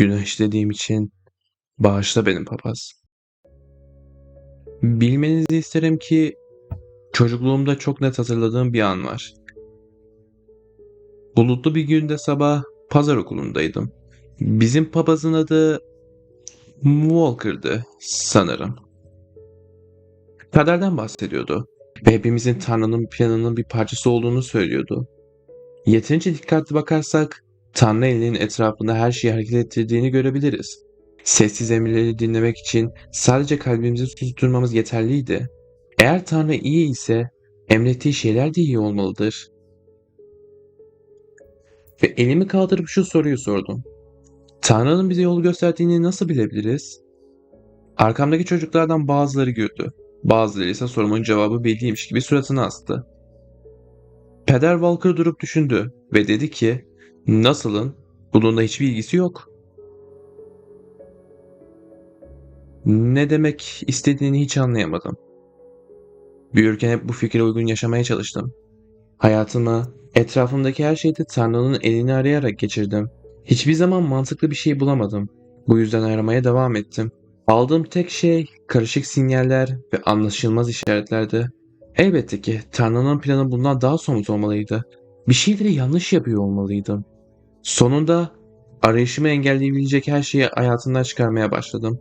Günah işlediğim için bağışla benim papaz. Bilmenizi isterim ki çocukluğumda çok net hatırladığım bir an var. Bulutlu bir günde sabah pazar okulundaydım. Bizim papazın adı Walker'dı sanırım. Kaderden bahsediyordu ve hepimizin Tanrı'nın planının bir parçası olduğunu söylüyordu. Yeterince dikkatli bakarsak Tanrı elinin etrafında her şeyi hareket ettirdiğini görebiliriz. Sessiz emirleri dinlemek için sadece kalbimizi susturmamız yeterliydi. Eğer Tanrı iyi ise emrettiği şeyler de iyi olmalıdır. Ve elimi kaldırıp şu soruyu sordum. Tanrı'nın bize yolu gösterdiğini nasıl bilebiliriz? Arkamdaki çocuklardan bazıları güldü. Bazıları ise sorumun cevabı belliymiş gibi suratını astı. Peder Walker durup düşündü ve dedi ki, nasılın? Bununla hiçbir ilgisi yok. Ne demek istediğini hiç anlayamadım. Büyürken hep bu fikre uygun yaşamaya çalıştım. Hayatımı, etrafımdaki her şeyde Tanrı'nın elini arayarak geçirdim. Hiçbir zaman mantıklı bir şey bulamadım. Bu yüzden aramaya devam ettim. Aldığım tek şey karışık sinyaller ve anlaşılmaz işaretlerdi. Elbette ki Tanrı'nın planı bundan daha somut olmalıydı. Bir şeyleri yanlış yapıyor olmalıydım. Sonunda arayışımı engelleyebilecek her şeyi hayatımdan çıkarmaya başladım.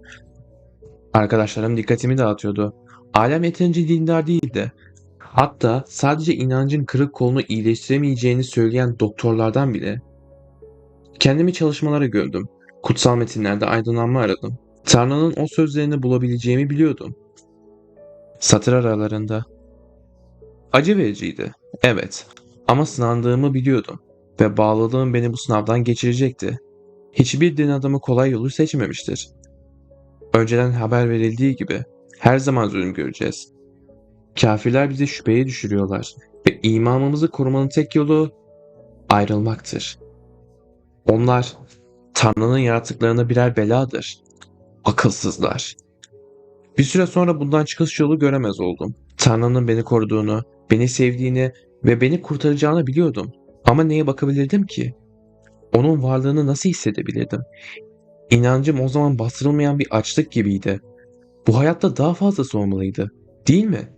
Arkadaşlarım dikkatimi dağıtıyordu. Alem yeterince dindar değildi. Hatta sadece inancın kırık kolunu iyileştiremeyeceğini söyleyen doktorlardan bile. Kendimi çalışmalara gömdüm. Kutsal metinlerde aydınlanma aradım. Tanrı'nın o sözlerini bulabileceğimi biliyordum. Satır aralarında. Acı vericiydi. Evet. Ama sınandığımı biliyordum. Ve bağladığım beni bu sınavdan geçirecekti. Hiçbir din adamı kolay yolu seçmemiştir. Önceden haber verildiği gibi her zaman zulüm göreceğiz. Kafirler bizi şüpheye düşürüyorlar ve imamımızı korumanın tek yolu ayrılmaktır. Onlar Tanrı'nın yaratıklarına birer beladır. Akılsızlar. Bir süre sonra bundan çıkış yolu göremez oldum. Tanrı'nın beni koruduğunu, beni sevdiğini ve beni kurtaracağını biliyordum. Ama neye bakabilirdim ki? Onun varlığını nasıl hissedebilirdim? İnancım o zaman bastırılmayan bir açlık gibiydi. Bu hayatta daha fazlası olmalıydı. Değil mi?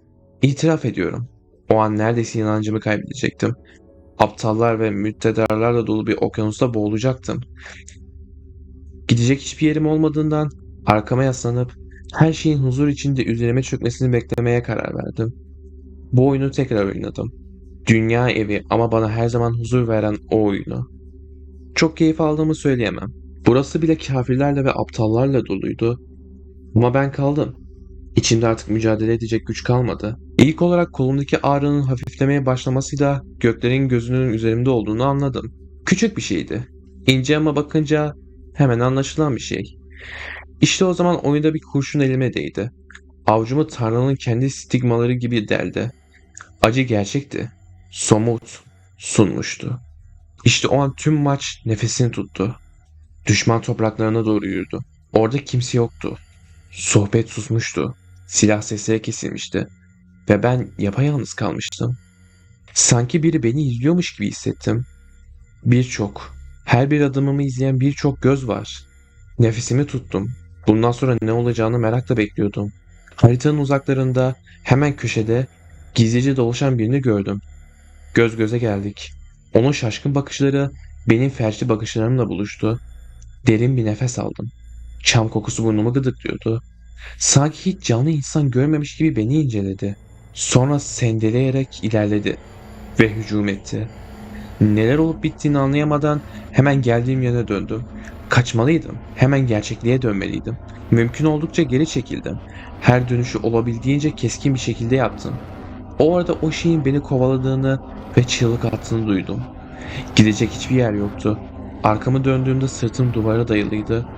İtiraf ediyorum. O an neredeyse inancımı kaybedecektim. Aptallar ve müttedarlarla dolu bir okyanusta boğulacaktım. Gidecek hiçbir yerim olmadığından arkama yaslanıp her şeyin huzur içinde üzerime çökmesini beklemeye karar verdim. Bu oyunu tekrar oynadım. Dünya evi ama bana her zaman huzur veren o oyunu. Çok keyif aldığımı söyleyemem. Burası bile kafirlerle ve aptallarla doluydu. Ama ben kaldım. İçimde artık mücadele edecek güç kalmadı. İlk olarak kolumdaki ağrının hafiflemeye başlamasıyla göklerin gözünün üzerimde olduğunu anladım. Küçük bir şeydi. İnce ama bakınca hemen anlaşılan bir şey. İşte o zaman oyunda bir kurşun elime değdi. Avcumu Tanrı'nın kendi stigmaları gibi deldi. Acı gerçekti. Somut, sunmuştu. İşte o an tüm maç nefesini tuttu. Düşman topraklarına doğru yürüdü. Orada kimse yoktu. Sohbet susmuştu. Silah sesleri kesilmişti. Ve ben yapayalnız kalmıştım. Sanki biri beni izliyormuş gibi hissettim. Birçok, her bir adımımı izleyen birçok göz var. Nefesimi tuttum. Bundan sonra ne olacağını merakla bekliyordum. Haritanın uzaklarında, hemen köşede, gizlice dolaşan birini gördüm. Göz göze geldik. Onun şaşkın bakışları benim felçli bakışlarımla buluştu. Derin bir nefes aldım. Çam kokusu burnumu gıdıklıyordu. Sanki hiç canlı insan görmemiş gibi beni inceledi. Sonra sendeleyerek ilerledi ve hücum etti. Neler olup bittiğini anlayamadan hemen geldiğim yöne döndüm. Kaçmalıydım. Hemen gerçekliğe dönmeliydim. Mümkün oldukça geri çekildim. Her dönüşü olabildiğince keskin bir şekilde yaptım. O arada o şeyin beni kovaladığını ve çığlık attığını duydum. Gidecek hiçbir yer yoktu. Arkamı döndüğümde sırtım duvara dayalıydı.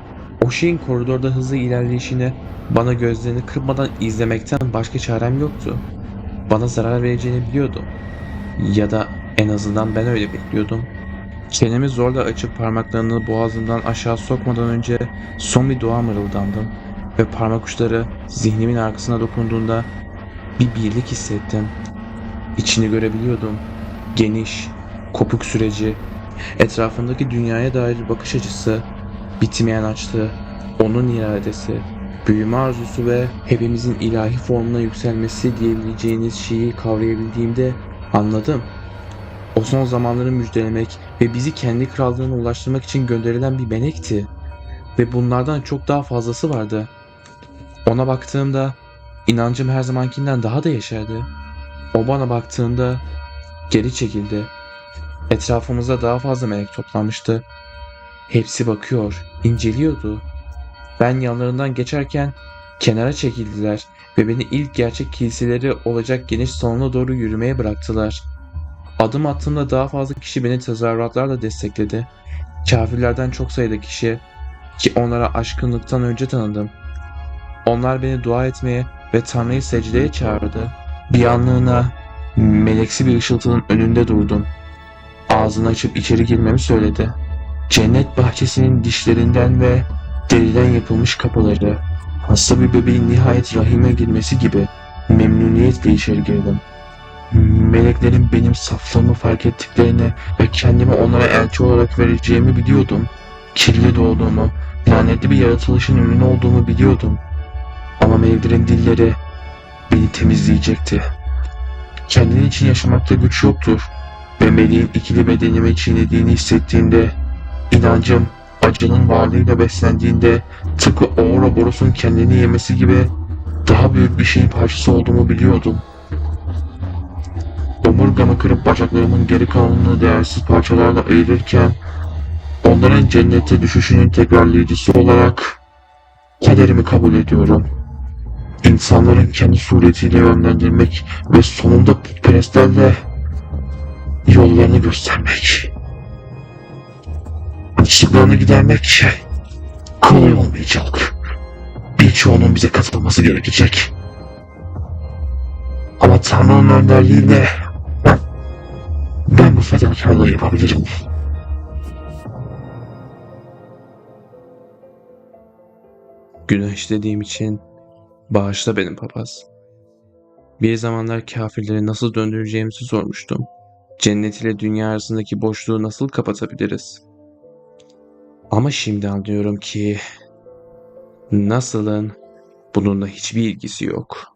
O şeyin koridorda hızlı ilerleyişini bana gözlerini kırpmadan izlemekten başka çarem yoktu. Bana zarar vereceğini biliyordum. Ya da en azından ben öyle bekliyordum. Çenemi zorla açıp parmaklarını boğazından aşağı sokmadan önce son bir dua mırıldandım ve parmak uçları zihnimin arkasına dokunduğunda bir birlik hissettim. İçini görebiliyordum. Geniş, kopuk süreci, etrafındaki dünyaya dair bakış açısı, bitmeyen açlığı, onun iradesi, büyüme arzusu ve hepimizin ilahi formuna yükselmesi diyebileceğiniz şeyi kavrayabildiğimde anladım. O son zamanları müjdelemek ve bizi kendi krallığına ulaştırmak için gönderilen bir melekti. Ve bunlardan çok daha fazlası vardı. Ona baktığımda inancım her zamankinden daha da yaşardı. O bana baktığında geri çekildi. Etrafımızda daha fazla melek toplanmıştı. Hepsi bakıyor, inceliyordu. Ben yanlarından geçerken kenara çekildiler ve beni ilk gerçek kiliseleri olacak geniş salona doğru yürümeye bıraktılar. Adım attığımda daha fazla kişi beni tezahüratlarla destekledi. Kafirlerden çok sayıda kişi ki onlara aşkınlıktan önce tanıdım. Onlar beni dua etmeye ve Tanrı'yı secdeye çağırdı. Bir anlığına meleksi bir ışıltının önünde durdum. Ağzını açıp içeri girmemi söyledi. Cennet bahçesinin dişlerinden ve deriden yapılmış kapıları, hasta bir bebeğin nihayet rahime girmesi gibi memnuniyetle içeri girdim. Meleklerin benim saflığımı fark ettiklerini ve kendimi onlara elçi olarak vereceğimi biliyordum. Kirli doğduğumu, lanetli bir yaratılışın ürünü olduğumu biliyordum. Ama meleklerin dilleri beni temizleyecekti. Kendin için yaşamakta güç yoktur ve meleğin ikili bedenimi çiğnediğini hissettiğimde inancım acının varlığıyla beslendiğinde tıpkı Ouroboros'un kendini yemesi gibi daha büyük bir şeyin parçası olduğumu biliyordum. Omurgamı kırıp bacaklarımın geri kalanını değersiz parçalarla ayırırken onların cennete düşüşünün tekrarlayıcısı olarak kaderimi kabul ediyorum. İnsanların kendi suretiyle yönlendirmek ve sonunda putperestlerle yollarını göstermek. Açlıklarını gidermek kolay olmayacak. Birçoğunun bize katılması gerekecek. Ama Tanrı'nın önderliğiyle ben, bu fedakarlığı yapabilirim. Günah işlediğim için bağışla benim papaz. Bir zamanlar kafirleri nasıl döndüreceğimizi sormuştum. Cennet ile dünya arasındaki boşluğu nasıl kapatabiliriz? Ama şimdi anlıyorum ki nasılın bununla hiçbir ilgisi yok.